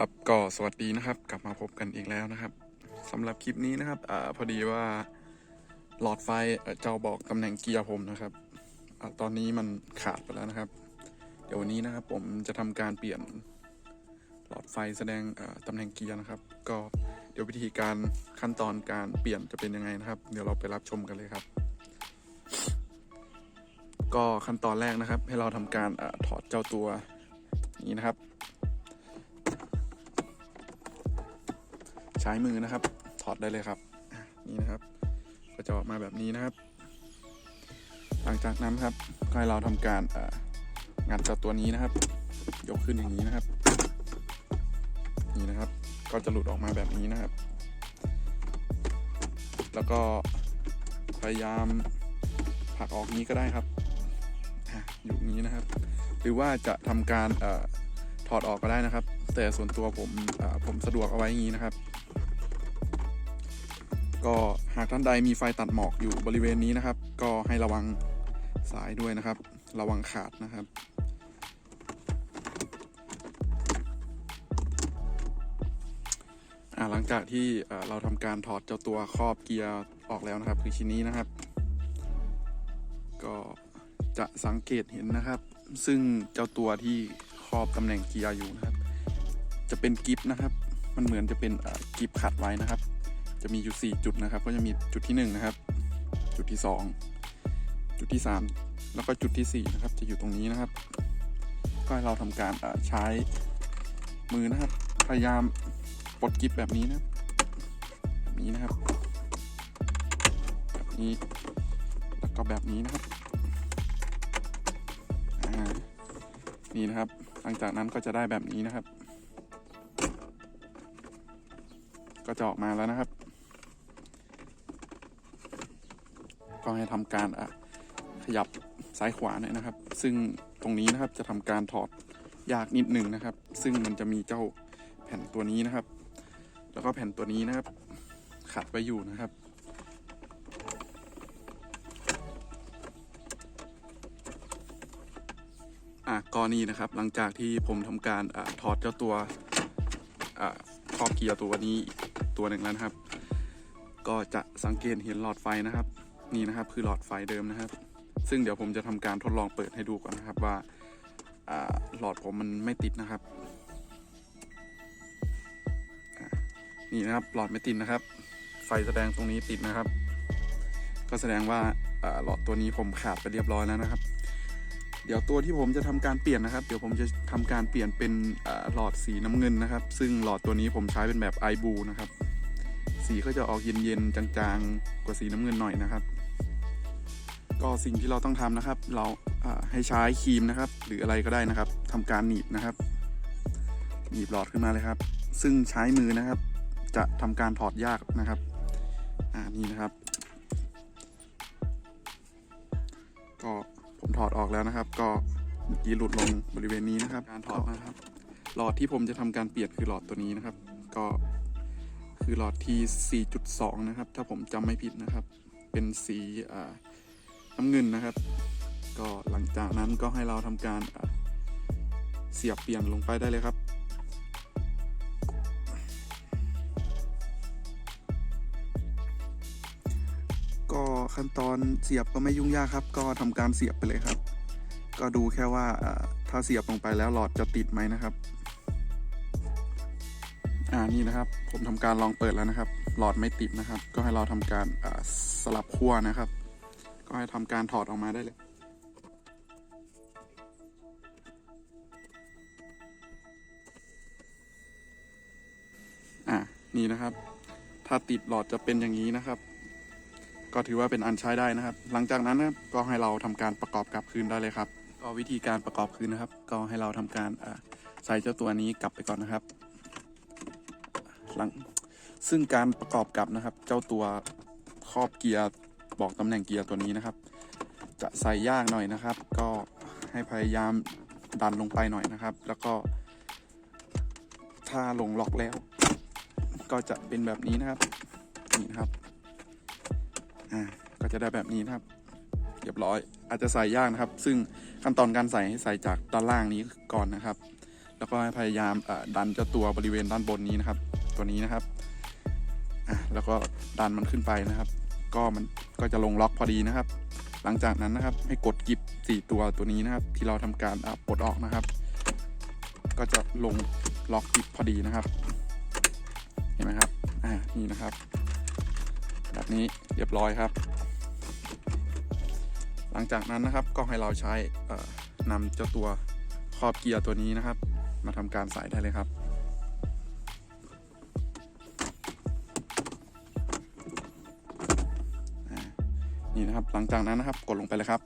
ครับก็สวัสดีนะครับ กลับมาพบกันอีกแล้วนะครับสำหรับคลิปนี้นะครับอพอดีว่าหลอดไฟเจ้าบอกตำแหน่งเกียร์ผมนะครับอตอนนี้มันขาดไปแล้วนะครับ เดี๋ยววันนี้นะครับผมจะทำการเปลี่ยนหลอดไฟแสดงตำแหน่งเกียร์นะครับ ก็เดี๋ยววิธีการขั้นตอนการเปลี่ยนจะเป็นยังไงนะครับ เดี๋ยวเราไปรับชมกันเลยครับ ก็ขั้นตอนแรกนะครับ ให้เราทำการอถอดเจ้าตัวนี้นะครับ ใช้มือนะครับ ถอดได้เลยครับนี่นะครับ ก็จะออกมาแบบนี้นะครับ หลังจากนั้นครับก็ให้เราทำการงัดจ้าตัวนี้นะครับ ยกขึ้นอย่างนี้นะครับ นี่นะครับ ก็จะหลุดออกมาแบบนี้นะครับ แล้วก็พยายามผลักออกนี้ก็ได้ครับอยู่นี้นะครับ หรือว่าจะทำการอถอดออกก็ได้นะครับ แต่ส่วนตัวผมผมสะดวกเอาไว้อย่างนี้นะครับ ก็หากท่านใดมีไฟตัดหมอกอยู่บริเวณนี้นะครับ ก็ให้ระวังสายด้วยนะครับ ระวังขาดนะครับ หลังจากที่เราทำการถอดเจ้าตัวครอบเกียร์ออกแล้วนะครับ คือชิ้นนี้นะครับ ก็จะสังเกตเห็นนะครับ ซึ่งเจ้าตัวที่ครอบตำแหน่งเกียร์อยู่นะครับ จะเป็นกิฟนะครับ มันเหมือนจะเป็นกิฟขัดไว้นะครับ จะมีอยู่ 4 จุดนะครับ ก็จะมีจุดที่ 1 นะครับ จุดที่ 2 จุดที่ 3 แล้วก็จุดที่ 4 นะครับ จะอยู่ตรงนี้นะครับ ก็ให้เราทำการใช้มือนะครับ พยายามปลดกิฟแบบนี้นะแบบนี้นะครับ แบบนี้ แล้วก็แบบนี้นะครับอ่านี่นะครับ หลังจากนั้นก็จะได้แบบนี้นะครับ ก็จะออกมาแล้วนะครับ ก็ให้ทำการขยับซ้ายขวาหน่อยนะครับ ซึ่งตรงนี้นะครับจะทำการถอดยากนิดหนึ่งนะครับ ซึ่งมันจะมีเจ้าแผ่นตัวนี้นะครับ แล้วก็แผ่นตัวนี้นะครับ ขัดไว้อยู่นะครับอะกรณีนะครับหลังจากที่ผมทำการอถอดเจ้าตัวครอบเกียร์ตัวนี้ตัวหนึ่งแล้วนะครับ ก็จะสังเกตเห็นหลอดไฟนะครับ นี่นะครับคือหลอดไฟเดิมนะครับ ซึ่งเดี๋ยวผมจะทำการทดลองเปิดให้ดูก่อนนะครับว่าหลอดผมมันไม่ติดนะครับ นี่นะครับหลอดไม่ติดนะครับ ไฟแสดงตรงนี้ติดนะครับ ก็แสดงว่าหลอดตัวนี้ผมขาดไปเรียบร้อยแล้วนะครับ เดี๋ยวตัวที่ผมจะทำการเปลี่ยนนะครับ เดี๋ยวผมจะทำการเปลี่ยนเป็นหลอดสีน้ำเงินนะครับ ซึ่งหลอดตัวนี้ผมใช้เป็นแบบไอบูนะครับ สีก็จะออกเย็นๆจางๆ กว่าสีน้ำเงินหน่อยนะครับ ก็สิ่งที่เราต้องทำนะครับ เราให้ใช้ครีมนะครับ หรืออะไรก็ได้นะครับทำการหนีบนะครับ หนีบหลอดขึ้นมาเลยครับ ซึ่งใช้มือนะครับ จะทำการถอดยากนะครับอ่านี่นะครับ ก็ผมถอดออกแล้วนะครับ ก็เมื่อกี้หลุดลงบริเวณนี้นะครับ การถอดนะครับ หลอดที่ผมจะทำการเปลี่ยนคือหลอดตัวนี้นะครับ ก็ คือหลอดที4.2 นะครับ ถ้าผมจำไม่ผิดนะครับ เป็นสีน้ำเงินนะครับ ก็หลังจากนั้นก็ให้เราทำการเสียบเปลี่ยนลงไปได้เลยครับก็ขั้นตอนเสียบก็ไม่ยุ่งยากครับ ก็ทำการเสียบไปเลยครับ ก็ดูแค่ว่าถ้าเสียบลงไปแล้วหลอดจะติดไหมนะครับ อ่านี่นะครับ ผมทำการลองเปิดแล้วนะครับ หลอดไม่ติดนะครับ ก็ให้เราทำการสลับขั้วนะครับ ก็ให้ทำการถอดออกมาได้เลยอ่านี่นะครับ ถ้าติดหลอดจะเป็นอย่างนี้นะครับ ก็ถือว่าเป็นอันใช้ได้นะครับ หลังจากนั้นนะก็ให้เราทำการประกอบกลับคืนได้เลยครับ ก็วิธีการประกอบคืนนะครับ ก็ให้เราทำการใส่เจ้าตัวนี้กลับไปก่อนนะครับ หลังซึ่งการประกอบกลับนะครับ เจ้าตัวครอบเกียร์บอกตำแหน่งเกียร์ตัวนี้นะครับ จะใส่ยากหน่อยนะครับ ก็ให้พยายามดันลงไปหน่อยนะครับ แล้วก็ ถ้าลงล็อกแล้ว ก็จะเป็นแบบนี้นะครับนี่นะครับอ่าก็จะได้แบบนี้นะครับเรียบร้อยอาจจะใส่ยากนะครับ ซึ่งขั้นตอนการใส่ให้ใส่จากด้านล่างนี้ก่อนนะครับ แล้วก็ให้พยายามดันเจ้าตัวบริเวณด้านบนนี้นะครับ ตัวนี้นะครับอะแล้วก็ดันมันขึ้นไปนะครับ ก็มันก็จะลงล็อกพอดีนะครับ หลังจากนั้นนะครับให้กดกิฟสี่ตัวตัวนี้นะครับ ที่เราทำการปลดออกนะครับ ก็จะลงล็อกกิฟพอดีนะครับ เห็นไหมครับอ่านี่นะครับ แบบนี้เรียบร้อยครับ หลังจากนั้นนะครับก็ให้เราใช้นำเจ้าตัวครอบเกียร์ตัวนี้นะครับ มาทำการใส่ได้เลยครับ นี่นะครับ หลังจากนั้นนะครับ กดลงไปเลยครับ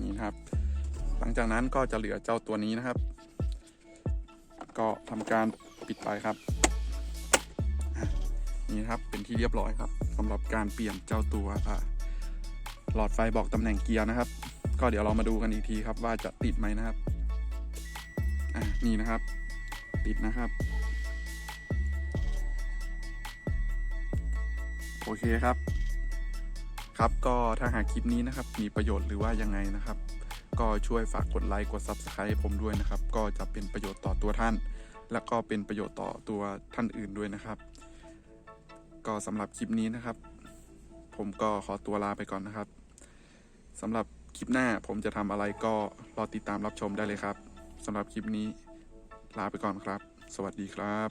นี่นะครับ หลังจากนั้นก็จะเหลือเจ้าตัวนี้นะครับ ก็ทำการปิดไปครับ นี่นะครับเป็นที่เรียบร้อยครับสำหรับการเปลี่ยนเจ้าตัวหลอดไฟบอกตำแหน่งเกียร์นะครับ ก็เดี๋ยวเรามาดูกันอีกทีครับว่าจะติดไหมนะครับนี่นะครับ ติดนะครับ โอเคครับ ครับก็ถ้าหากคลิปนี้นะครับ มีประโยชน์หรือว่ายังไงนะครับ ก็ช่วยฝากกดไลค์กด Subscribe ให้ผมด้วยนะครับ ก็จะเป็นประโยชน์ต่อตัวท่าน และก็เป็นประโยชน์ต่อตัวท่านอื่นด้วยนะครับ ก็สำหรับคลิปนี้นะครับ ผมก็ขอตัวลาไปก่อนนะครับสำหรับคลิปหน้าผมจะทำอะไรก็รอติดตามรับชมได้เลยครับสำหรับคลิปนี้ลาไปก่อนครับ สวัสดีครับ